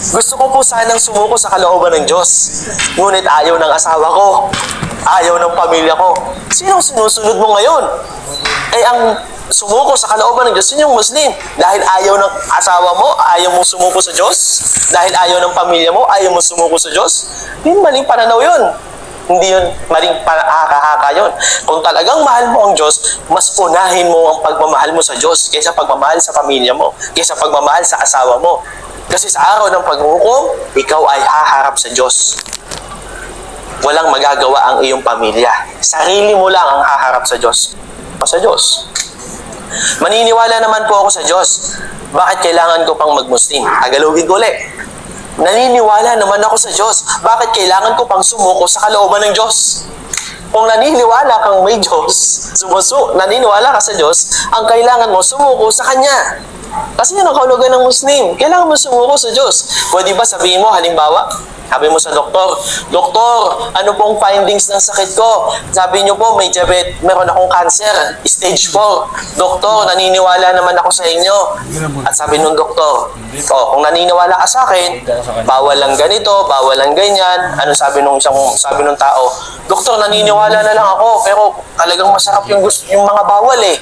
Gusto ko po sanang sumuko sa kalooban ng Diyos. Ngunit ayaw ng asawa ko. Ayaw ng pamilya ko. Sinong sinusunod mo ngayon? Eh, ang sumuko sa kalooban ng Diyos, yun yung Muslim. Dahil ayaw ng asawa mo, ayaw mong sumuko sa Diyos. Dahil ayaw ng pamilya mo, ayaw mong sumuko sa Diyos. Yun, maling pananaw yun. Hindi yun maling haka-haka yun. Kung talagang mahal mo ang Diyos, mas unahin mo ang pagmamahal mo sa Diyos kaysa pagmamahal sa pamilya mo, kaysa pagmamahal sa asawa mo. Kasi sa araw ng paghuhukom, ikaw ay haharap sa Diyos. Walang magagawa ang iyong pamilya. Sarili mo lang ang haharap sa Diyos. O sa Diyos. Maniniwala naman po ako sa Diyos. Bakit kailangan ko pang mag-Muslim? Tagalogin ko ulit. Naniniwala naman ako sa Diyos. Bakit kailangan ko pang sumuko sa kalooban ng Diyos? Kung naniniwala kang may Diyos, sumusu, naniniwala ka sa Diyos, ang kailangan mo sumuko sa Kanya. Kasi yun ang kahulugan ng Muslim. Kailangan mo sumuko sa Diyos. Pwede ba sabihin mo, halimbawa, sabi mo sa doktor, Doktor, ano pong findings ng sakit ko? Sabi niyo po, may diabetes, meron akong cancer, stage 4. Doktor, naniniwala naman ako sa inyo. At sabi nung doktor, oh, kung naniniwala ka sa akin, bawal lang ganito, bawal lang ganyan. Ano sabi nung isang, sabi nung tao, Doktor, naniniwala na lang ako, pero talagang masarap yung, gusto, yung mga bawal eh.